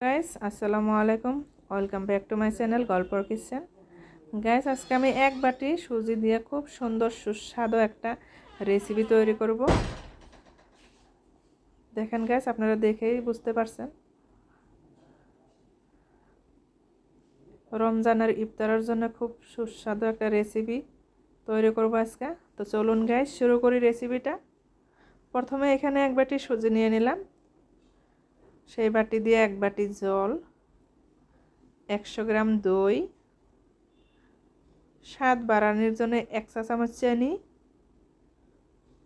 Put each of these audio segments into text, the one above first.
Guys আসসালামু আলাইকুম। Welcome back to my channel গল্পর কিচেন গাইস আজকে আমি এক বাটি সুজি দিয়ে খুব সুন্দর সুস্বাদু একটা রেসিপি তৈরি করব। দেখেন গাইস আপনারা দেখেই বুঝতে পারছেন। রমজানের ইফতারের জন্য খুব সুস্বাদু একটা রেসিপি তৈরি করব আজকে। তো চলুন গাইস শুরু করি রেসিপিটা প্রথমে এখানে এক বাটি সুজি নিয়ে নিলাম। সেই বাটি দিয়ে এক বাটি জল, একশো গ্রাম দই স্বাদ বাড়ানোর জন্য এক চা চামচ চিনি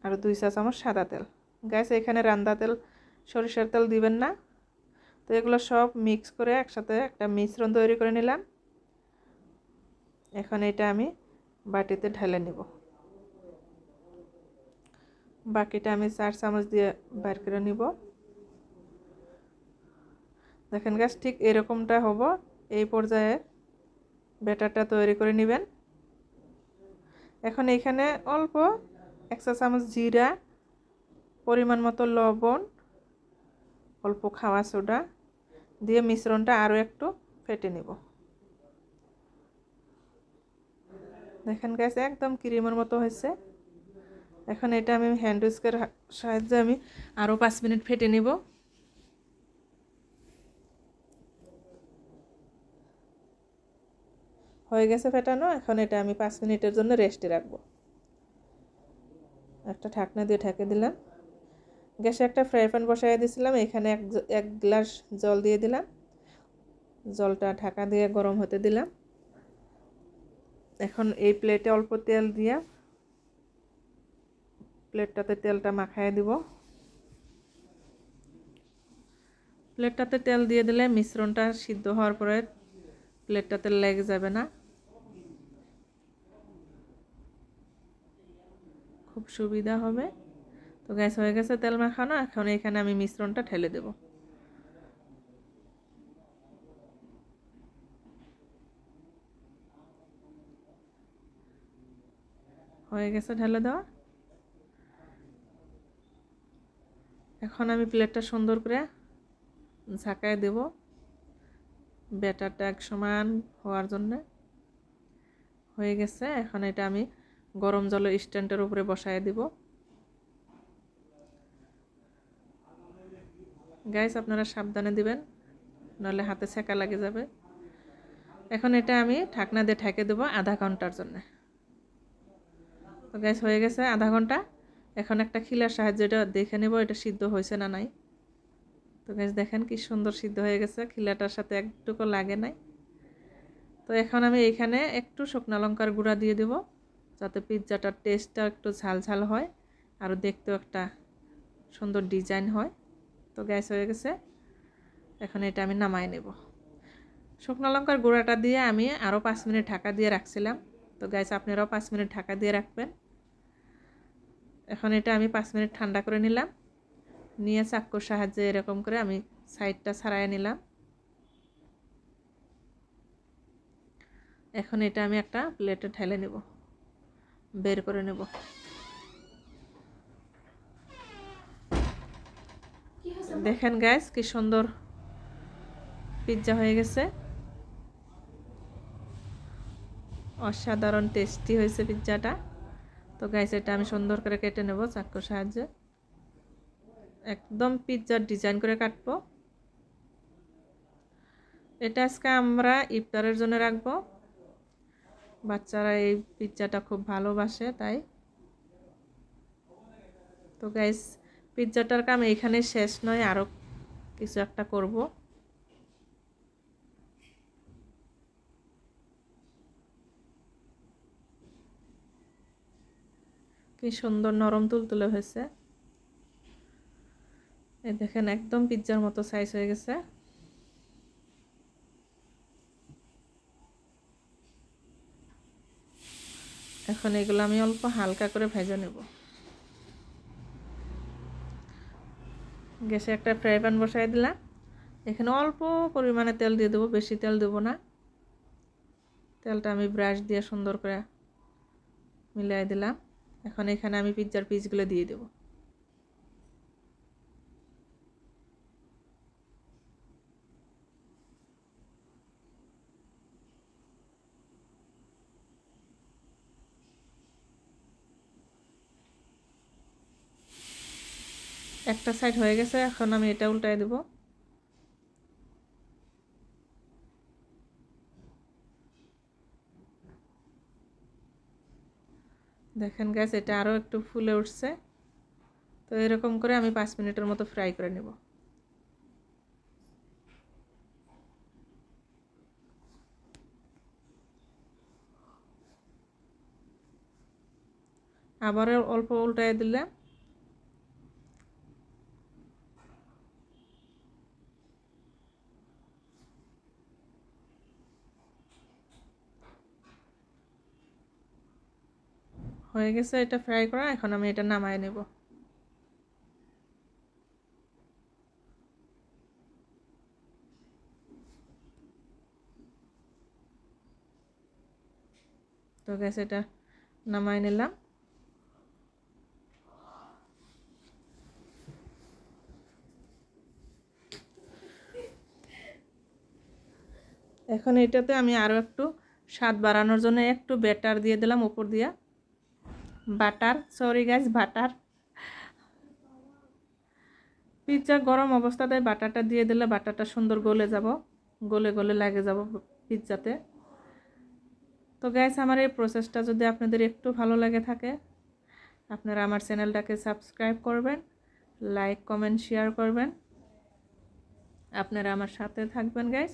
আর দুই চা চামচ সাদা তেল। গ্যাস এখানে রান্দা তেল, সরিষার তেল দিবেন না। তো এগুলো সব মিক্স করে একসাথে একটা মিশ্রণ তৈরি করে নিলাম। এখন এটা আমি বাটিতে ঢেলে নেব। বাকিটা আমি চার চামচ দিয়ে বার করে নিব। দেখেন গাছ ঠিক এরকমটা হব। এই পর্যায়ে ব্যাটারটা তৈরি করে নেবেন। এখন এখানে অল্প এক চা চামচ জিরা, পরিমাণ মতো লবণ, অল্প খাওয়া সোডা দিয়ে মিশ্রণটা আরও একটু ফেটে নেব। দেখেন গাছ একদম ক্রিমের মতো হয়েছে। এখন এটা আমি হ্যান্ড উইস্কের সাহায্যে আমি আরও পাঁচ মিনিট ফেটে নেব। হয়ে গেছে ফেটানো, এখন এটা আমি পাঁচ মিনিটের জন্য রেস্টে রাখব। একটা ঢাকনা দিয়ে ঢেকে দিলাম। গ্যাসে একটা ফ্রাই প্যান বসাই দিয়েছিলাম এখানে এক এক গ্লাস জল দিয়ে দিলাম। জলটা ঢাকা দিয়ে গরম হতে দিলাম। এখন এই প্লেটে অল্প তেল দিয়া প্লেটটাতে তেলটা মাখাই দিব। প্লেটটাতে তেল দিয়ে দিলে মিশ্রণটা সিদ্ধ হওয়ার পরে প্লেটটাতে লেগে যাবে না। খুব সুবিধা হবে। তো গ্যাস হয়ে গেছে তেল মাখানো। এখন এখানে আমি মিশ্রণটা ঢেলে দেব। হয়ে গেছে ঢেলে দেওয়া। এখন আমি প্লেটটা সুন্দর করে ঝাঁকায় দেব। ব্যাটারটা এক সমান হওয়ার জন্যে। হয়ে গেছে। এখন এটা আমি গরম জলের স্ট্যান্ডের উপরে বসায় দিব। গাইস আপনারা সাবধানে দিবেন নাহলে হাতে সেকা লাগে যাবে। এখন এটা আমি ঢাকনা দিয়ে ঢেকে দেবো আধা ঘণ্টার জন্য। তো গ্যাস হয়ে গেছে আধা ঘণ্টা। এখন একটা খিলার সাহায্যে এটা দেখে নেব এটা সিদ্ধ হয়েছে না নাই। তো গ্যাস দেখেন কি সুন্দর সিদ্ধ হয়ে গেছে, খিলাটার সাথে একটুকু লাগে নাই। তো এখন আমি এখানে একটু শুকনো লঙ্কার গুঁড়া দিয়ে দেবো। যাতে পিৎজাটার টেস্টটা একটু ঝাল ঝাল হয় আর দেখতেও একটা সুন্দর ডিজাইন হয়। তো গ্যাস হয়ে গেছে। এখন এটা আমি নামাই নেব। শুকনো লঙ্কার গুঁড়াটা দিয়ে আমি আরও পাঁচ মিনিট ঢাকা দিয়ে রাখছিলাম। তো গ্যাস আপনারাও পাঁচ মিনিট ঢাকা দিয়ে রাখবেন। এখন এটা আমি পাঁচ মিনিট ঠান্ডা করে নিলাম। নিয়ে চাক্কুর সাহায্যে এরকম করে আমি সাইডটা ছাড়াই নিলাম। এখন এটা আমি একটা প্লেটে ঢেলে নেব। বের করে নেব। দেখেন গ্যাস কি সুন্দর পিৎজা হয়ে গেছে। অসাধারণ টেস্টি হয়েছে পিৎজাটা তো গ্যাস এটা আমি সুন্দর করে কেটে নেব চাকুর সাহায্যে। একদম পিৎজার ডিজাইন করে কাটবো। এটা আজকে আমরা ইফতারের জন্য রাখব। বাচ্চারা এই পিৎজাটা খুব ভালোবাসে, তাই। তো গাইস পিৎজাটার কাম এখানে শেষ নয় আরও কিছু একটা করব। কি সুন্দর নরম তুলতুলে হয়েছে। এই দেখেন, একদম পিৎজার মতো সাইজ হয়ে গেছে। এখন এগুলো আমি অল্প হালকা করে ভেজে নেব। গ্যাসে একটা ফ্রাই প্যান বসাই দিলাম। এখানে অল্প পরিমাণে তেল দিয়ে দেবো, বেশি তেল দেবো না। তেলটা আমি ব্রাশ দিয়ে সুন্দর করে মিলাই দিলাম। এখন এখানে আমি পিৎজার পিসগুলো দিয়ে দেবো। একটা সাইড হয়ে গেছে, এখন আমি এটা উল্টাই দেব। দেখেন গ্যাস এটা আরও একটু ফুলে উঠছে। তো এরকম করে আমি পাঁচ মিনিটের মতো ফ্রাই করে নেব। আবার অল্প উল্টায় দিলাম। হয়ে গেছে এটা ফ্রাই করা, এখন আমি এটা নামায় নেব। তো গ্যাস এটা নামায় নিলাম। এখন এটাতে আমি আরও একটু স্বাদ বাড়ানোর জন্য একটু ব্যাটার দিয়ে দিলাম উপর দিয়া। Butter sorry guys butter. Pizza গরম অবস্থাতে বাটারটা দিয়ে দিলে বাটারটা সুন্দর গলে যাব, গলে গলে লাগে যাব পিৎজাতে। তো গ্যাস আমার এই প্রসেসটা যদি আপনাদের একটু ভালো লাগে থাকে, আপনারা আমার চ্যানেলটাকে সাবস্ক্রাইব করবেন লাইক কমেন্ট শেয়ার করবেন। আপনারা আমার সাথে থাকবেন গাইজ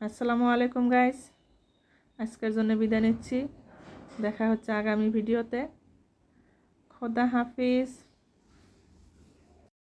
আসসালামু আলাইকুম গাইজ আজকের জন্য বিদায় নিচ্ছি। দেখা হচ্ছে আগামী ভিডিওতে। খোদা হাফিজ।